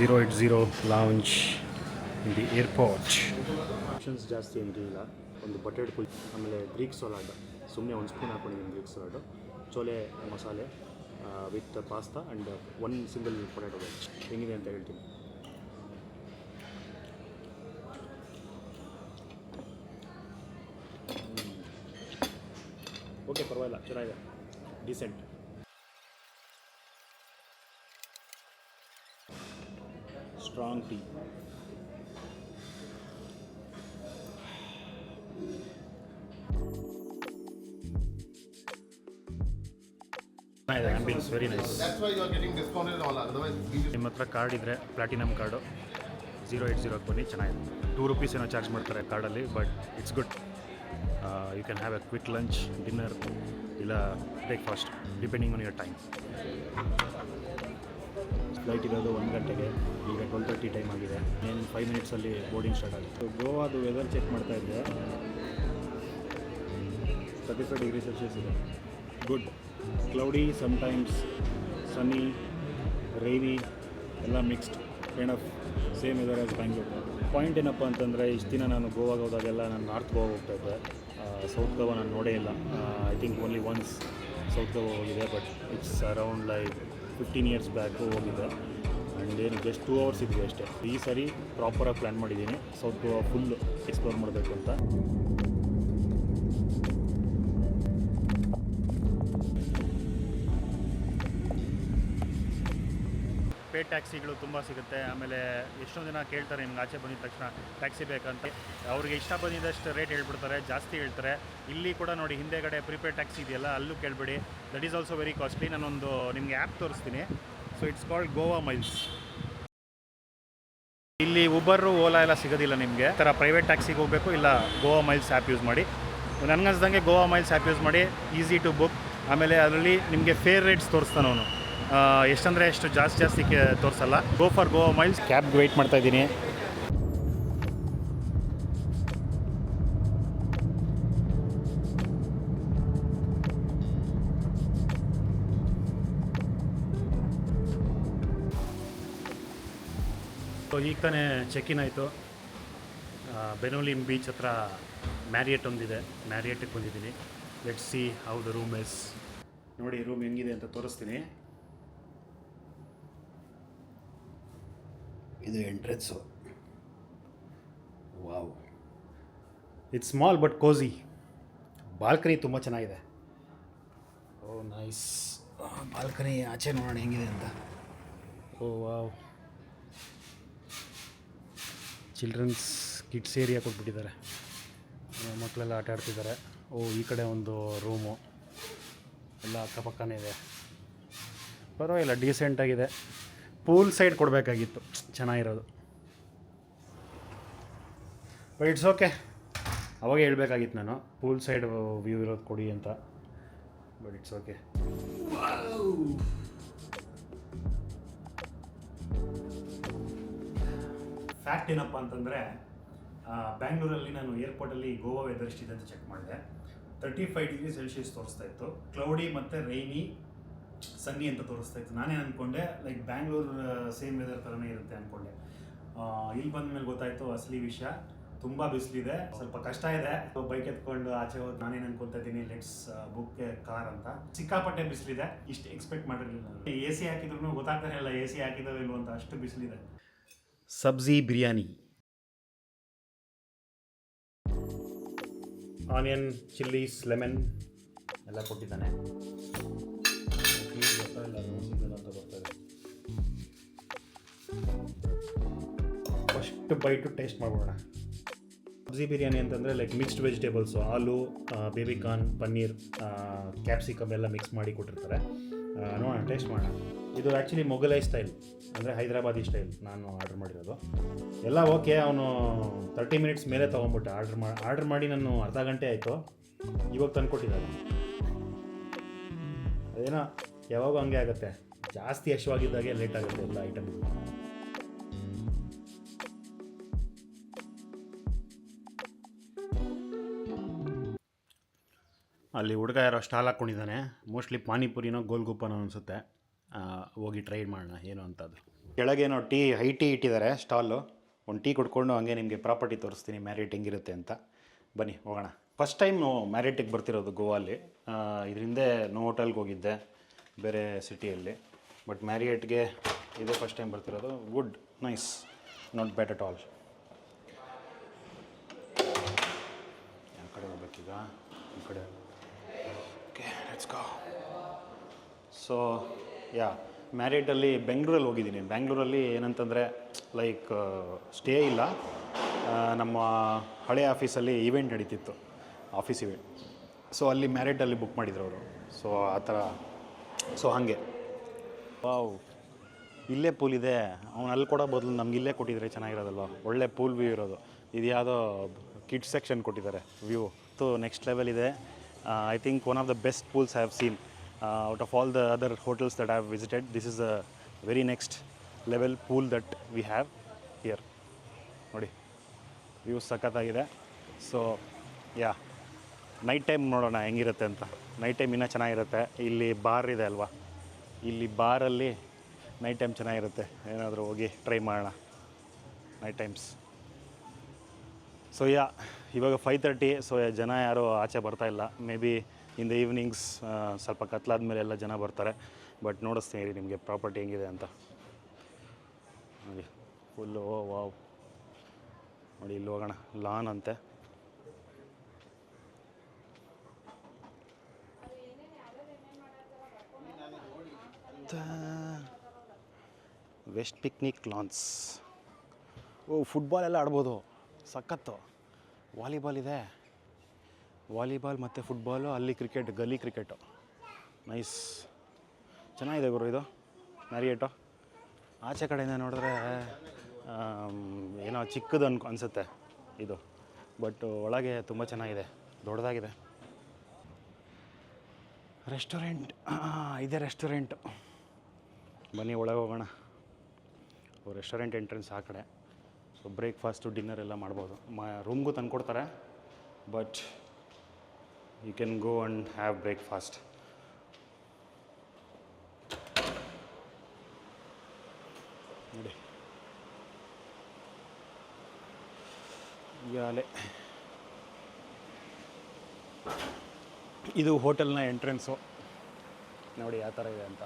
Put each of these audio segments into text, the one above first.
Zero eight zero lounge in the airport options ಜಾಸ್ತಿ ಏನಿರಲಿಲ್ಲ ಒಂದು ಬಟೆಡ್ ಪುಲ್ ಆಮೇಲೆ ಗ್ರೀಕ್ ಸಲಾಡ್ ಸುಮ್ಮನೆ ಒಂದು ಸ್ಪೂನ್ ಹಾಕೊಂಡಿದ್ದೀನಿ Greek salad chole masala with pasta and one single potato veg ಹೆಂಗಿದೆ ಅಂತ ಹೇಳ್ತೀನಿ. ಓಕೆ ಪರವಾಗಿಲ್ಲ. ಚೆನ್ನಾಗಿದೆ. Decent strong tea ambience very nice That's why you are getting discounted and all. Otherwise, we just ನಿಮ್ಮ ಹತ್ರ ಕಾರ್ಡ್ ಇದ್ದರೆ platinum card zero eight ಜೀರೋಗೆ ಬನ್ನಿ ಚೆನ್ನಾಗಿದೆ. ಟೂ ರುಪೀಸ್ ಏನೋ ಚಾರ್ಜ್ ಮಾಡ್ತಾರೆ ಕಾರ್ಡಲ್ಲಿ but it's good you can have a quick lunch dinner ಇಲ್ಲ breakfast depending on your time flight ಇರೋದು ಒಂದು ಗಂಟೆಗೆ, ಈಗ ಟ್ವೆಲ್ ತರ್ಟಿ ಟೈಮ್ ಆಗಿದೆ. ಏನು ಫೈವ್ ಮಿನಿಟ್ಸಲ್ಲಿ ಬೋರ್ಡಿಂಗ್ ಸ್ಟಾರ್ಟ್ ಆಗುತ್ತೆ. ಗೋವಾದು ವೆದರ್ ಚೆಕ್ ಮಾಡ್ತಾ ಇದ್ದೆ ತರ್ಟಿ ಫೈವ್ ಡಿಗ್ರಿ ಸೆಲ್ಸಿಯಸ್ ಇದೆ. Good cloudy sometimes sunny rainy ಎಲ್ಲ mixed kind of same weather as Bangalore point ಏನಪ್ಪ ಅಂತಂದರೆ, ಇಷ್ಟು ದಿನ ನಾನು ಗೋವಾಗೆ ಹೋದಾಗೆಲ್ಲ ನಾನು ನಾರ್ತ್ ಗೋವಾ ಹೋಗ್ತಾ ಇದ್ದೆ. ಸೌತ್ ಗೋವಾ ನಾನು ನೋಡೇ ಇಲ್ಲ. I think only once South Goa ಹೋಗಿದೆ but it's around like fifteen years back ಹೋಗಿದ್ದೆ ಆ್ಯಂಡ್ ಏನು ಜಸ್ಟ್ ಟೂ ಅವರ್ಸ್ ಇದ್ವಿ ಅಷ್ಟೇ. ಈ ಸರಿ ಪ್ರಾಪರಾಗಿ ಪ್ಲ್ಯಾನ್ ಮಾಡಿದ್ದೀನಿ. ಗೋವಾ ಫುಲ್ ಎಕ್ಸ್ಪ್ಲೋರ್ ಮಾಡಬೇಕು ಅಂತ. ಪೇ ಟ್ಯಾಕ್ಸಿಗಳು ತುಂಬ ಸಿಗುತ್ತೆ. ಆಮೇಲೆ ಎಷ್ಟೊಂದು ಜನ ಕೇಳ್ತಾರೆ, ನಿಮ್ಗೆ ಆಚೆ ಬಂದಿದ ತಕ್ಷಣ ಟ್ಯಾಕ್ಸಿ ಬೇಕಂತ. ಅವ್ರಿಗೆ ಇಷ್ಟ ಬಂದಿದ್ದಷ್ಟು ರೇಟ್ ಹೇಳ್ಬಿಡ್ತಾರೆ, ಜಾಸ್ತಿ ಹೇಳ್ತಾರೆ. ಇಲ್ಲಿ ಕೂಡ ನೋಡಿ, ಹಿಂದೆಗಡೆ ಪ್ರಿಪೇಡ್ ಟ್ಯಾಕ್ಸಿ ಇದೆಯಲ್ಲ, ಅಲ್ಲೂ ಕೇಳಬೇಡಿ. That is also very costly ನಾನೊಂದು ನಿಮಗೆ ಆ್ಯಪ್ ತೋರಿಸ್ತೀನಿ. So it's called Goa Miles ಇಲ್ಲಿ ಉಬರು ಓಲಾ ಎಲ್ಲ ಸಿಗೋದಿಲ್ಲ ನಿಮಗೆ. ಥರ ಪ್ರೈವೇಟ್ ಟ್ಯಾಕ್ಸಿಗೆ ಹೋಗಬೇಕು, ಇಲ್ಲ ಗೋವಾ ಮೈಲ್ಸ್ ಆ್ಯಪ್ ಯೂಸ್ ಮಾಡಿ. ನನಗನ್ಸ್ದಂಗೆ ಗೋವಾ ಮೈಲ್ಸ್ ಆ್ಯಪ್ ಯೂಸ್ ಮಾಡಿ ಈಸಿ ಟು ಬುಕ್ ಆಮೇಲೆ ಅದರಲ್ಲಿ ನಿಮಗೆ ಫೇರ್ ರೇಟ್ಸ್ ತೋರಿಸ್ತಾನೆ ಅವನು. ಎಷ್ಟಂದರೆ ಎಷ್ಟು ಜಾಸ್ತಿ ಜಾಸ್ತಿ ತೋರಿಸಲ್ಲ. ಗೋ ಫಾರ್ ಗೋವಾ ಮೈಲ್ಸ್ ಕ್ಯಾಬ್ಗೆ ವೆಯ್ಟ್ ಮಾಡ್ತಾ ಇದ್ದೀನಿ. ಈಗ ತಾನೇ ಚೆಕ್ ಇನ್ ಆಯಿತು ಬೆನೋಲಿಮ್ ಬೀಚ್ ಹತ್ರ ಮ್ಯಾರಿಯಟ್ ಒಂದಿದೆ. ಮ್ಯಾರಿಯಟ್ಟಿಗೆ ಬಂದಿದ್ದೀನಿ. Let see how the room is ನೋಡಿ ರೂಮ್ ಹೆಂಗಿದೆ ಅಂತ ತೋರಿಸ್ತೀನಿ. ಇದು entrance. Wow. It's small but cozy balcony ತುಂಬ ಚೆನ್ನಾಗಿದೆ. Oh nice. ಬಾಲ್ಕನಿ ಆಚೆ ನೋಡೋಣ ಹೆಂಗಿದೆ ಅಂತ. Oh wow. Children's kids area ಕೊಟ್ಬಿಟ್ಟಿದ್ದಾರೆ. ಮಕ್ಕಳೆಲ್ಲ ಆಟ ಆಡ್ತಿದ್ದಾರೆ. ಓ ಈ ಕಡೆ ಒಂದು ರೂಮು. ಎಲ್ಲ ಅಕ್ಕಪಕ್ಕನೇ ಇದೆ. ಪರವಾಗಿಲ್ಲ ಡೀಸೆಂಟಾಗಿದೆ ಪೂಲ್ ಸೈಡ್ ಕೊಡಬೇಕಾಗಿತ್ತು. ಚೆನ್ನಾಗಿರೋದು. ಬಟ್ ಇಟ್ಸ್ ಓಕೆ ಅವಾಗ ಹೇಳ್ಬೇಕಾಗಿತ್ತು ನಾನು, ಪೂಲ್ ಸೈಡ್ ವ್ಯೂ ಇರೋದು ಕೊಡಿ ಅಂತ. ಬಟ್ ಇಟ್ಸ್ ಓಕೆ ಫ್ಯಾಕ್ಟ್ ಏನಪ್ಪ ಅಂತಂದರೆ ಬ್ಯಾಂಗ್ಳೂರಲ್ಲಿ ನಾನು ಏರ್ಪೋರ್ಟಲ್ಲಿ ಗೋವಾ ವೆದರ್ ಅಂತ ಚೆಕ್ ಮಾಡಿದೆ. ತರ್ಟಿ ಫೈವ್ ಡಿಗ್ರಿ ಸೆಲ್ಸಿಯಸ್ ತೋರಿಸ್ತಾ ಇತ್ತು. ಕ್ಲೌಡಿ ಮತ್ತು ರೈನಿ ಸನ್ನಿ ಅಂತ ತೋರಿಸ್ತಾ ಇತ್ತು. ನಾನೇ ಅಂದ್ಕೊಂಡೆ ಲೈಕ್ ಬ್ಯಾಂಗ್ಳೂರ್ ಸೇಮ್ ವೆದರ್ ಥರನೇ ಇರುತ್ತೆ ಅಂದ್ಕೊಂಡೆ ಇಲ್ಲಿ ಬಂದ ಮೇಲೆ ಗೊತ್ತಾಯಿತು ಅಸಲಿ ವಿಷಯ. ತುಂಬ ಬಿಸಿಲಿದೆ. ಸ್ವಲ್ಪ ಕಷ್ಟ ಇದೆ. ಬೈಕ್ ಎತ್ಕೊಂಡು ಆಚೆ ಹೋಗಿ ನಾನೇನು ಅನ್ಕೊತಾ ಇದ್ದೀನಿ ಲೆಟ್ಸ್ ಬುಕ್ ಕಾರ್ ಅಂತ. ಸಿಕ್ಕಾಪಟ್ಟೆ ಬಿಸಿಲಿದೆ. ಇಷ್ಟು ಎಕ್ಸ್ಪೆಕ್ಟ್ ಮಾಡಿರಲಿಲ್ಲ ಎ ಸಿ ಹಾಕಿದ್ರು ಗೊತ್ತಾಗ್ತಾನೆ ಇಲ್ಲ ಎ ಸಿ ಹಾಕಿದ್ರು ಇಲ್ವೋ ಅಂತ ಅಷ್ಟು ಬಿಸಿಲಿದೆ. Sabzi biryani. Onion chillies lemon ಎಲ್ಲ ಕೊಟ್ಟಿದ್ದಾನೆ. ಫಸ್ಟ್ ಬೈಟು ಟೇಸ್ಟ್ ಮಾಡೋಣ ಸಬ್ಜಿ ಬಿರಿಯಾನಿ ಅಂತಂದರೆ like mixed vegetables aloo baby corn paneer capsicum ಎಲ್ಲ ಮಿಕ್ಸ್ ಮಾಡಿ ಕೊಟ್ಟಿರ್ತಾರೆ. ನೋಡೋಣ ಟೇಸ್ಟ್ ಮಾಡೋಣ. ಇದು ಆ್ಯಕ್ಚುಲಿ ಮೊಘಲೈ ಸ್ಟೈಲ್ ಅಂದರೆ ಹೈದರಾಬಾದಿ ಸ್ಟೈಲ್ ನಾನು ಆರ್ಡ್ರ್ ಮಾಡಿರೋದು. ಎಲ್ಲ ಓಕೆ ಅವನು ತರ್ಟಿ ಮಿನಿಟ್ಸ್ ಮೇಲೆ ತೊಗೊಂಬಿಟ್ಟೆ ಆರ್ಡ್ರ್ ಮಾಡಿ ಆರ್ಡ್ರ್ ಮಾಡಿ ನಾನು ಅರ್ಧ ಗಂಟೆ ಆಯಿತು. ಇವಾಗ ತಂದ್ಕೊಟ್ಟಿದ್ದಾರೆ ಅದೇನೋ, ಯಾವಾಗೂ ಹಂಗೆ ಆಗುತ್ತೆ. ಜಾಸ್ತಿ ಯಶವಾಗಿದ್ದಾಗೆ ಲೇಟ್ ಆಗುತ್ತೆ ಎಲ್ಲ ಐಟಮ್ಗಳು ಅಲ್ಲಿ ಹುಡುಗ ಯಾರೋ ಸ್ಟಾಲ್ ಹಾಕ್ಕೊಂಡಿದ್ದಾನೆ ಮೋಸ್ಟ್ಲಿ ಪಾನಿಪುರಿನೋ ಗೋಲ್ಗುಪ್ಪನೋ ಅನಿಸುತ್ತೆ. ಹೋಗಿ ಟ್ರೈ ಮಾಡೋಣ, ಏನು ಅಂತ ಅದು ಕೆಳಗೇನೋ ಟೀ, ಹೈ ಟೀ ಇಟ್ಟಿದ್ದಾರೆ ಸ್ಟಾಲು. ಒಂದು ಟೀ ಕುಡ್ಕೊಂಡು ಹಂಗೆ ನಿಮಗೆ ಪ್ರಾಪರ್ಟಿ ತೋರಿಸ್ತೀನಿ, ಮ್ಯಾರಿಟ್ ಹೆಂಗಿರುತ್ತೆ ಅಂತ. ಬನ್ನಿ, ಹೋಗೋಣ. ಫಸ್ಟ್ ಟೈಮ್ ಮ್ಯಾರೇಟಿಗೆ ಬರ್ತಿರೋದು ಗೋವಾಲಿ ಇದರಿಂದ ನೋ ಹೋಟೆಲ್ಗೆ ಹೋಗಿದ್ದೆ, ಬೇರೆ ಸಿಟಿಯಲ್ಲಿ. ಬಟ್ ಮ್ಯಾರಿಯೇಟ್ಗೆ ಇದೇ first time ಬರ್ತಿರೋದು. Good nice not bad at all ಯಾವ ಕಡೆ ಹೋಗ್ಬೇಕೀಗ? ಈ ಕಡೆ. Okay let's go so yeah ಮ್ಯಾರಿಡಲ್ಲಿ ಬೆಂಗಳೂರಲ್ಲಿ ಹೋಗಿದ್ದೀನಿ. ಬೆಂಗಳೂರಲ್ಲಿ ಏನಂತಂದರೆ ಲೈಕ್ ಸ್ಟೇ ಇಲ್ಲ. ನಮ್ಮ ಹಳೆ ಆಫೀಸಲ್ಲಿ ಈವೆಂಟ್ ನಡೀತಿತ್ತು. ಆಫೀಸ್ ಇವೆಂಟ್ ಸೊ ಅಲ್ಲಿ ಮ್ಯಾರಿಟಲ್ಲಿ ಬುಕ್ ಮಾಡಿದ್ರು ಅವರು. ಸೊ ಆ ಥರ. ಸೊ ಹಾಗೆ. ವಾವ್ ಇಲ್ಲೇ ಪೂಲ್ ಇದೆ. ಅವ್ನು ಅಲ್ಲಿ ಕೊಡೋ ಬದಲು ನಮ್ಗೆ ಇಲ್ಲೇ ಕೊಟ್ಟಿದ್ರೆ ಚೆನ್ನಾಗಿರೋದಲ್ವ? ಒಳ್ಳೆ ಪೂಲ್ ವ್ಯೂ ಇರೋದು. ಇದು ಯಾವುದೋ ಕಿಡ್ಸ್ ಸೆಕ್ಷನ್ ಕೊಟ್ಟಿದ್ದಾರೆ ವ್ಯೂ ಸೊ ನೆಕ್ಸ್ಟ್ ಲೆವೆಲ್ ಇದೆ. I think one of the best pools have seen out of all the other hotels that have visited this is the very next level pool that we have here ನೋಡಿ view ಸಖತ್ತಾಗಿದೆ. So yeah night time ನೋಡೋಣ, ಹೆಂಗಿರುತ್ತೆ ಅಂತ. Night time ಇನ್ನೂ ಚೆನ್ನಾಗಿರುತ್ತೆ. ಇಲ್ಲಿ bar ಇದೆ ಅಲ್ವಾ? ಇಲ್ಲಿ ಬಾರಲ್ಲಿ ನೈಟ್ ಟೈಮ್ ಚೆನ್ನಾಗಿರುತ್ತೆ. ಏನಾದರೂ ಹೋಗಿ ಟ್ರೈ ಮಾಡೋಣ. ನೈಟ್ ಟೈಮ್ಸ್ ಸೊ ಯಾ ಇವಾಗ ಫೈವ್ ತರ್ಟಿ ಸೊ ಜನ ಯಾರೂ ಆಚೆ ಬರ್ತಾ ಇಲ್ಲ. Maybe in the evenings ಸ್ವಲ್ಪ ಕತ್ಲಾದ ಮೇಲೆ ಎಲ್ಲ ಜನ ಬರ್ತಾರೆ. ಬಟ್ ನೋಡಿಸ್ತೀನಿ ರೀ ನಿಮಗೆ ಪ್ರಾಪರ್ಟಿ ಹೆಂಗಿದೆ ಅಂತ. ನೋಡಿ ಫುಲ್ಲು ಓ, ವಾವ್. ನೋಡಿ, ಇಲ್ಲಿ ಹೋಗೋಣ. ಲಾನ್ ಅಂತೆ. West picnic lawns oh football ಎಲ್ಲ ಆಡ್ಬೋದು. ಸಖತ್ತು. ವಾಲಿಬಾಲ್ ಇದೆ. ವಾಲಿಬಾಲ್ ಮತ್ತು ಫುಟ್ಬಾಲು ಅಲ್ಲಿ ಕ್ರಿಕೆಟ್ ಗಲ್ಲಿ ಕ್ರಿಕೆಟು ನೈಸ್ ಚೆನ್ನಾಗಿದೆ ಗುರು ಇದು. ಮ್ಯಾರಿಯೇಟು ಆಚೆ ಕಡೆಯಿಂದ ನೋಡಿದ್ರೆ ಏನೋ ಚಿಕ್ಕದು ಅನ್ಕೊ, ಅನಿಸುತ್ತೆ ಇದು. ಬಟ್ ಒಳಗೆ ತುಂಬ ಚೆನ್ನಾಗಿದೆ. ದೊಡ್ಡದಾಗಿದೆ. ರೆಸ್ಟೋರೆಂಟ್ ಇದೆ ರೆಸ್ಟೋರೆಂಟು ಬನ್ನಿ ಒಳಗೆ ಹೋಗೋಣ. ರೆಸ್ಟೋರೆಂಟ್ ಎಂಟ್ರೆನ್ಸ್ ಆ ಕಡೆ. ಸೊ ಬ್ರೇಕ್ಫಾಸ್ಟು ಡಿನ್ನರ್ ಎಲ್ಲ ಮಾಡ್ಬೋದು. ಮ ರೂಮ್ಗೂ ತಂದ್ಕೊಡ್ತಾರೆ. But you can go and have breakfast ನೋಡಿ. ಈಗಾಗಲೇ ಇದು ಹೋಟೆಲ್ನ ಎಂಟ್ರೆನ್ಸು ನೋಡಿ, ಯಾವ ಥರ ಇದೆ ಅಂತ.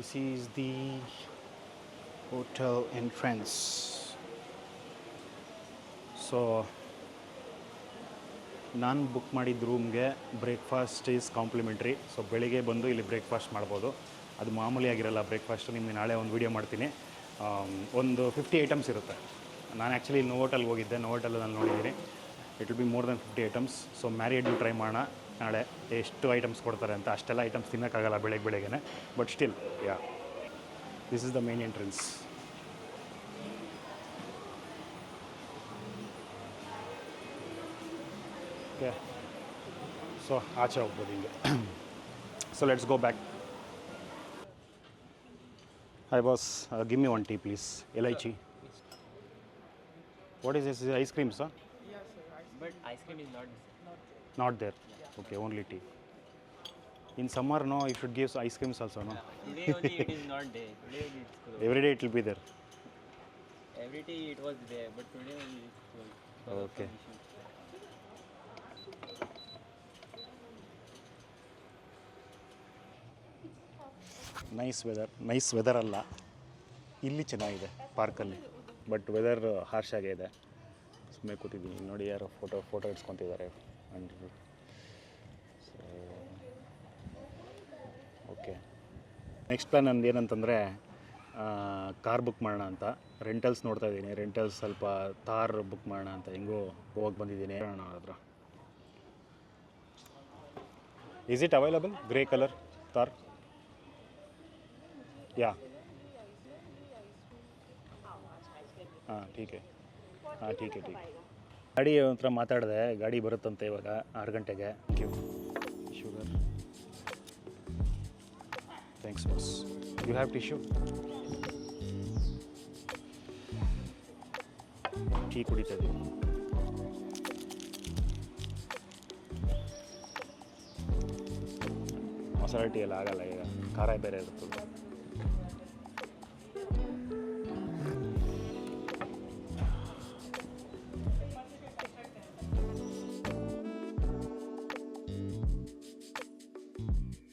This is the hotel entrance. So ನಾನು ಬುಕ್ ಮಾಡಿದ ರೂಮ್ಗೆ ಬ್ರೇಕ್ಫಾಸ್ಟ್ ಈಸ್ ಕಾಂಪ್ಲಿಮೆಂಟ್ರಿ ಸೊ ಬೆಳಿಗ್ಗೆ ಬಂದು ಇಲ್ಲಿ ಬ್ರೇಕ್ಫಾಸ್ಟ್ ಮಾಡ್ಬೋದು. ಅದು ಮಾಮೂಲಿ ಆಗಿರಲ್ಲ ಬ್ರೇಕ್ಫಾಸ್ಟ್ ನಿಮಗೆ ನಾಳೆ ಒಂದು ವೀಡಿಯೋ ಮಾಡ್ತೀನಿ. ಒಂದು ಫಿಫ್ಟಿ ಐಟಮ್ಸ್ ಇರುತ್ತೆ. ನಾನು ಆ್ಯಕ್ಚುಲಿ ನೋವೋಟಲ್ಗೆ ಹೋಗಿದ್ದೆ. ನೋವೋಟಲ್ ನಾನು ನೋಡಿದ್ದೀನಿ. It will be more than fifty items so Marriott try ಮಾಡೋಣ. ನಾಳೆ ಎಷ್ಟು ಐಟಮ್ಸ್ ಕೊಡ್ತಾರೆ ಅಂತ ಅಷ್ಟೆಲ್ಲ ಐಟಮ್ಸ್ ತಿನ್ನೋಕ್ಕಾಗಲ್ಲ ಬೆಳಗ್ಗೆ ಬೆಳಗ್ಗೆ but still yeah this is the main entrance okay so ಆಚೆ ಹೋಗ್ಬೋದು ಹಿಂಗೆ. So let's go back I boss gimme one tea please elaichi what is this ice cream sir But ice cream is not. Not there okay only tea in summer no you should gives ice creams also no Today only it is not there. Today only it's closed. Every day it will be there Every day it was there, but today only it's closed. because of Okay. some issue. Nice weather nice weather ಅಲ್ಲ ಇಲ್ಲಿ ಚೆನ್ನಾಗಿದೆ ಪಾರ್ಕಲ್ಲಿ but weather harsh ಆಗೇ ಇದೆ ಸುಮ್ಮನೆ ಕೂತಿದ್ದೀನಿ ನೋಡಿ ಯಾರೋ ಫೋಟೋ ಫೋಟೋ ಇಡ್ಸ್ಕೊತಿದ್ದಾರೆ ಸೊ ಓಕೆ ನೆಕ್ಸ್ಟ್ ಪ್ಲ್ಯಾನ್ ನಂದು ಏನಂತಂದರೆ ಕಾರ್ ಬುಕ್ ಮಾಡೋಣ ಅಂತ. ರೆಂಟಲ್ಸ್ ನೋಡ್ತಾ ಇದ್ದೀನಿ. ರೆಂಟಲ್ಸ್ ಸ್ವಲ್ಪ ತಾರ್ ಬುಕ್ ಮಾಡೋಣ ಅಂತ ಹೆಂಗೋ ಹೋಗಿ ಬಂದಿದ್ದೀನಿ. ಹೇಳೋಣ ಹತ್ರ. Is it available grey colour tar? Yeah ಹಾಂ, ಟೀಕೆ. ಹಾಂ ಠೀಕೆ ಟೀಕೆ. ಗಾಡಿ ಒಂಥರ ಮಾತಾಡಿದೆ, ಗಾಡಿ ಬರುತ್ತಂತೆ ಇವಾಗ, ಆರು ಗಂಟೆಗೆ. Thank you thanks boss. You have tissue tea ಕುಡಿತಾ ಇದ್ದೀವಿ ಮಸಾಲೆ ಟೀ ಎಲ್ಲ ಆಗಲ್ಲ ಈಗ. ಖಾರ ಬೇರೆ ಇರ್ತದೆ